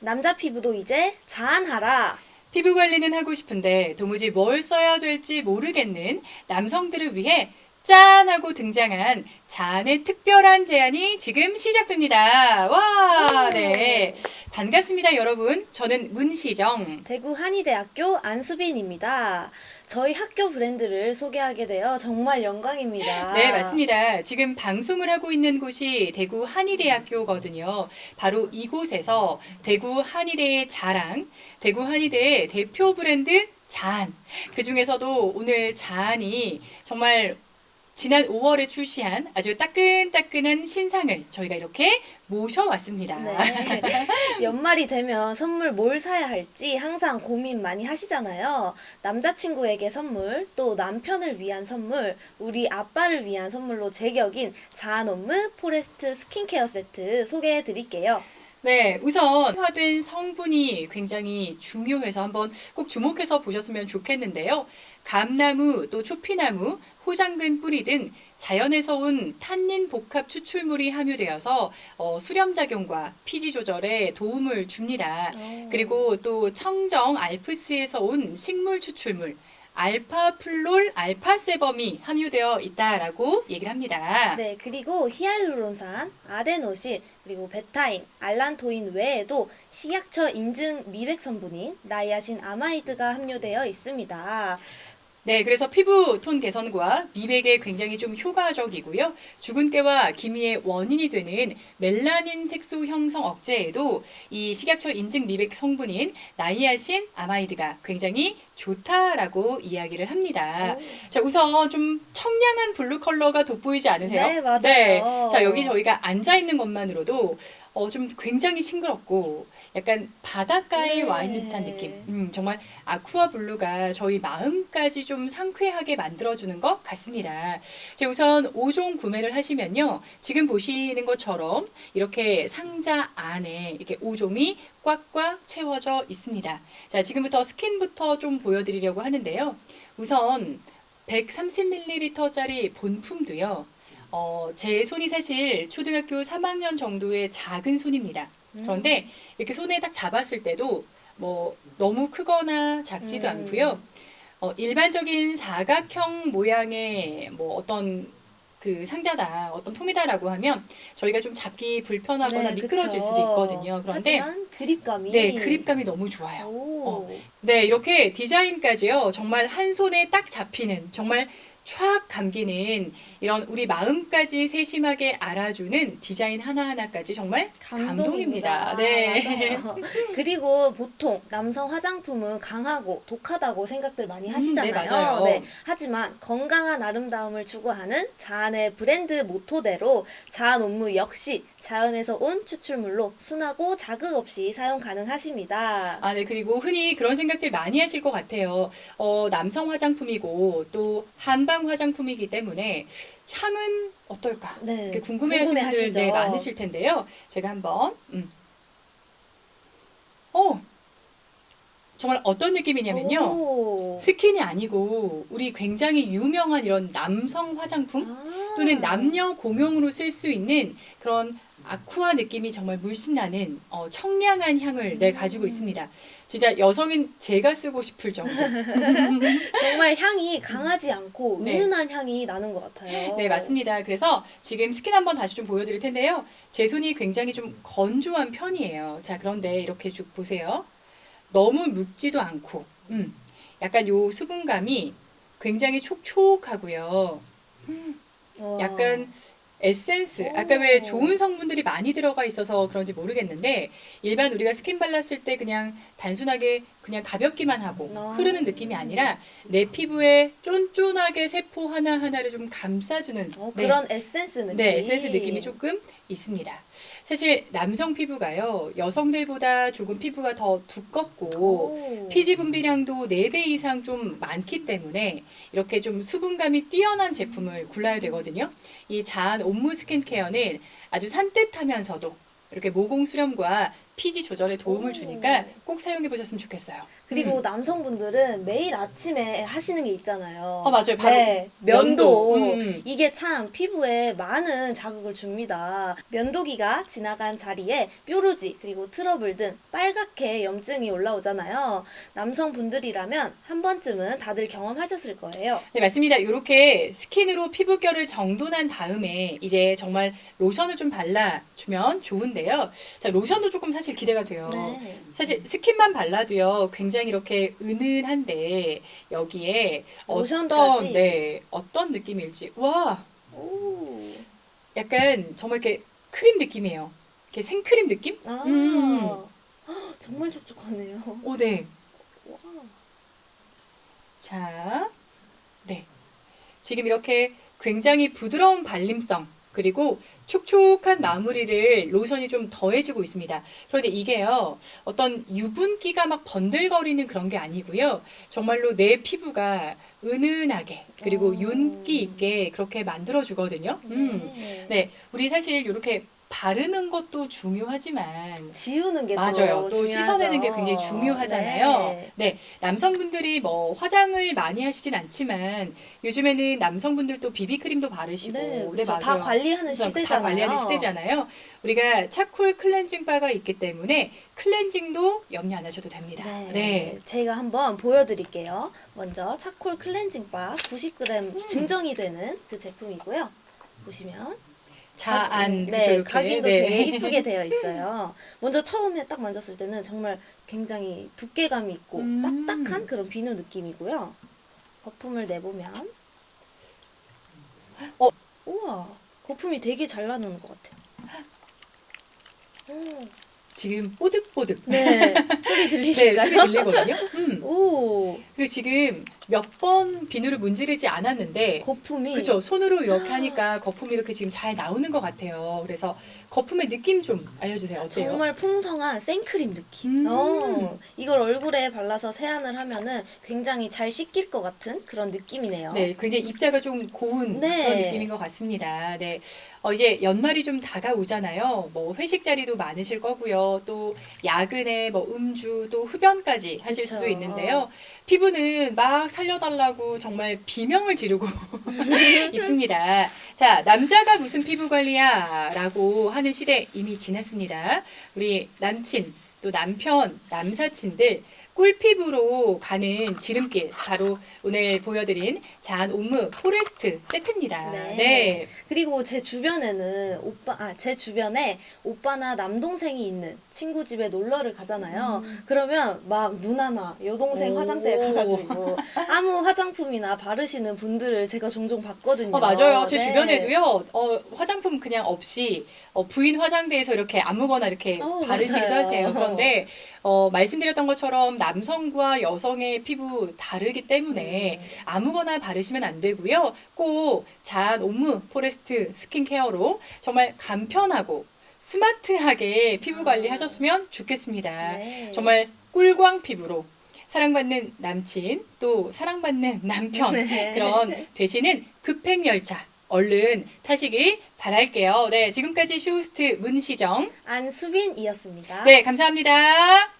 남자 피부도 이제 자안하라. 피부 관리는 하고 싶은데 도무지 뭘 써야 될지 모르겠는 남성들을 위해 짠! 하고 등장한 자안의 특별한 제안이 지금 시작됩니다. 와! 네. 반갑습니다, 여러분. 저는 문시정. 대구 한의대학교 안수빈입니다. 저희 학교 브랜드를 소개하게 되어 정말 영광입니다. 네, 맞습니다. 지금 방송을 하고 있는 곳이 대구 한의대학교거든요. 바로 이곳에서 대구 한의대의 자랑, 대구 한의대의 대표 브랜드 자안. 그 중에서도 오늘 자안이 정말 지난 5월에 출시한 아주 따끈따끈한 신상을 저희가 이렇게 모셔왔습니다. 네. 연말이 되면 선물 뭘 사야 할지 항상 고민 많이 하시잖아요. 남자친구에게 선물, 또 남편을 위한 선물, 우리 아빠를 위한 선물로 제격인 자안온무 포레스트 스킨케어 세트 소개해 드릴게요. 네, 우선 화된 성분이 굉장히 중요해서 한번 꼭 주목해서 보셨으면 좋겠는데요. 감나무, 또 초피나무, 호장근 뿌리 등 자연에서 온 탄닌 복합 추출물이 함유되어서 어, 수렴 작용과 피지 조절에 도움을 줍니다. 그리고 또 청정 알프스에서 온 식물 추출물 알파플롤 알파세범이 함유되어 있다라고 얘기를 합니다. 네, 그리고 히알루론산, 아데노신, 그리고 베타인, 알란토인 외에도 식약처 인증 미백 성분인 나이아신 아마이드가 함유되어 있습니다. 네, 그래서 피부 톤 개선과 미백에 굉장히 좀 효과적이고요. 주근깨와 기미의 원인이 되는 멜라닌 색소 형성 억제에도 이 식약처 인증 미백 성분인 나이아신 아마이드가 굉장히 좋다라고 이야기를 합니다. 자, 우선 좀 청량한 블루 컬러가 돋보이지 않으세요? 네, 맞아요. 자, 여기 저희가 앉아 있는 것만으로도 어, 좀 굉장히 싱그럽고 약간 바닷가에 네. 와 있는 듯한 느낌. 음, 정말 아쿠아 블루가 저희 마음까지 좀 상쾌하게 만들어주는 것 같습니다. 자, 우선 5종 구매를 하시면요. 지금 보시는 것처럼 이렇게 상자 안에 이렇게 5종이 꽉꽉 채워져 있습니다. 자, 지금부터 스킨부터 좀 보여드리려고 하는데요. 우선 130ml짜리 본품도요. 어, 제 손이 사실 초등학교 3학년 정도의 작은 손입니다. 그런데 이렇게 손에 딱 잡았을 때도 뭐 너무 크거나 작지도 음. 않고요. 어, 일반적인 사각형 모양의 뭐 어떤 그 상자다, 어떤 통이다라고 하면 저희가 좀 잡기 불편하거나 네, 미끄러질 그쵸. 수도 있거든요. 그런데 하지만 그립감이 네, 그립감이 너무 좋아요. 오. 네, 이렇게 디자인까지요. 정말 한 손에 딱 잡히는 정말 촥 감기는 이런 우리 마음까지 세심하게 알아주는 디자인 하나하나까지 정말 감동입니다. 네. 맞아요. 그리고 보통 남성 화장품은 강하고 독하다고 생각들 많이 음, 하시잖아요. 네, 맞아요. 하지만 건강한 아름다움을 추구하는 자안의 브랜드 모토대로 자안 온무 역시 자연에서 온 추출물로 순하고 자극 없이 사용 가능하십니다. 아, 네. 그리고 흔히 그런 생각들 많이 하실 것 같아요. 어, 남성 화장품이고 또 한방 화장품이기 때문에 향은 어떨까? 네, 궁금해하시는 분들 궁금해하시죠. 네, 많으실 텐데요. 제가 한번 음. 어, 정말 어떤 느낌이냐면요. 오. 스킨이 아니고 우리 굉장히 유명한 이런 남성 화장품 아. 또는 남녀 공용으로 쓸 수 있는 그런 아쿠아 느낌이 정말 물씬 나는 어, 청량한 향을 내 가지고 있습니다. 진짜 여성인 제가 쓰고 싶을 정도. 정말 향이 강하지 않고 네. 은은한 향이 나는 것 같아요. 네, 맞습니다. 그래서 지금 스킨 한번 다시 좀 보여드릴 텐데요. 제 손이 굉장히 좀 건조한 편이에요. 자, 그런데 이렇게 쭉 보세요. 너무 묽지도 않고, 음, 약간 요 수분감이 굉장히 촉촉하고요. 와. 약간 에센스, 오. 아까 왜 좋은 성분들이 많이 들어가 있어서 그런지 모르겠는데 일반 우리가 스킨 발랐을 때 그냥 단순하게 그냥 가볍기만 하고 아. 흐르는 느낌이 아니라 내 피부에 쫀쫀하게 세포 하나 하나를 좀 감싸주는 어, 네. 그런 에센스 느낌. 네, 에센스 느낌이 조금 있습니다. 사실 남성 피부가요, 여성들보다 조금 피부가 더 두껍고, 오. 피지 분비량도 4배 이상 좀 많기 때문에 이렇게 좀 수분감이 뛰어난 제품을 골라야 되거든요. 이 자안 온무 스킨케어는 아주 산뜻하면서도 이렇게 모공 수렴과 피지 조절에 도움을 오. 주니까 꼭 사용해 보셨으면 좋겠어요. 그리고 음. 남성분들은 매일 아침에 하시는 게 있잖아요. 어, 맞아요. 바로 네, 면도. 면도. 음. 이게 참 피부에 많은 자극을 줍니다. 면도기가 지나간 자리에 뾰루지 그리고 트러블 등 빨갛게 염증이 올라오잖아요. 남성분들이라면 한 번쯤은 다들 경험하셨을 거예요. 네, 맞습니다. 이렇게 스킨으로 피부결을 정돈한 다음에 이제 정말 로션을 좀 발라주면 좋은데요. 자, 로션도 조금 사실 기대가 돼요. 네. 사실 스킨만 발라도요 굉장히 이렇게 은은한데 여기에 로션까지? 어떤 네 어떤 느낌일지 와 오. 약간 정말 이렇게 크림 느낌이에요. 이렇게 생크림 느낌? 아. 음. 헉, 정말 촉촉하네요. 오 네. 와. 자, 네. 지금 이렇게 굉장히 부드러운 발림성 그리고 촉촉한 마무리를 로션이 좀 더해주고 있습니다. 그런데 이게요, 어떤 유분기가 막 번들거리는 그런 게 아니고요. 정말로 내 피부가 은은하게 그리고 오. 윤기 있게 그렇게 만들어주거든요. 음. 네. 네, 우리 사실 이렇게 바르는 것도 중요하지만 지우는 게 맞아요. 또 중요하죠. 씻어내는 게 굉장히 중요하잖아요. 네. 네. 남성분들이 뭐 화장을 많이 하시진 않지만 요즘에는 남성분들도 비비크림도 바르시고 네, 그쵸. 다 맞아요. 관리하는 그래서 시대잖아요. 다 관리하는 시대잖아요. 우리가 차콜 클렌징 바가 있기 때문에 클렌징도 염려 안 하셔도 됩니다. 네. 네. 제가 한번 보여드릴게요. 먼저 차콜 클렌징 바 90g 음. 증정이 되는 그 제품이고요. 보시면 자안 네, 그죠, 이렇게. 각인도 네. 되게 이쁘게 되어 있어요. 먼저 처음에 딱 만졌을 때는 정말 굉장히 두께감이 있고 음. 딱딱한 그런 비누 느낌이고요. 거품을 내보면 어. 우와 거품이 되게 잘 나는 것 같아요. 음, 지금 뽀득뽀득. 네 소리 네, 들리실까요? 소리 들리거든요. 음. 오 그리고 지금 몇 번 비누를 문지르지 않았는데 거품이 그죠 손으로 이렇게 하니까 거품이 이렇게 지금 잘 나오는 것 같아요. 그래서 거품의 느낌 좀 알려주세요. 어때요? 정말 풍성한 생크림 느낌. 음. 어, 이걸 얼굴에 발라서 세안을 하면은 굉장히 잘 씻길 것 같은 그런 느낌이네요. 네, 굉장히 입자가 좀 고운 네. 그런 느낌인 것 같습니다. 네, 어, 이제 연말이 좀 다가오잖아요. 뭐 회식 자리도 많으실 거고요. 또 야근에 뭐 음주 또 흡연까지 하실 그쵸. 수도 있는데요. 피부는 막 살려달라고 정말 비명을 지르고 있습니다. 자, 남자가 무슨 피부 관리야? 라고 하는 시대 이미 지났습니다. 우리 남친, 또 남편, 남사친들 꿀피부로 가는 지름길 바로 오늘 보여드린 잔 옴므 포레스트 세트입니다. 네. 네. 그리고 제 주변에는 오빠, 아, 제 주변에 오빠나 남동생이 있는 친구 집에 놀러를 가잖아요. 그러면 막 누나나 여동생 음. 오. 화장대에 가가지고 아무 화장품이나 바르시는 분들을 제가 종종 봤거든요. 어, 맞아요. 제 네. 주변에도요, 어, 화장품 그냥 없이 어, 부인 화장대에서 이렇게 아무거나 이렇게 어, 바르시기도 맞아요. 하세요. 그런데 어, 말씀드렸던 것처럼 남성과 여성의 피부 다르기 때문에 음. 아무거나 바르시면 안 되고요. 꼭 잔 옴므 포레스트 스킨케어로 정말 간편하고 스마트하게 피부 관리하셨으면 좋겠습니다. 네. 정말 꿀광 피부로 사랑받는 남친 또 사랑받는 남편 네. 그런 되시는 급행 열차 얼른 타시길 바랄게요. 네, 지금까지 쇼호스트 문시정. 안수빈이었습니다. 네, 감사합니다.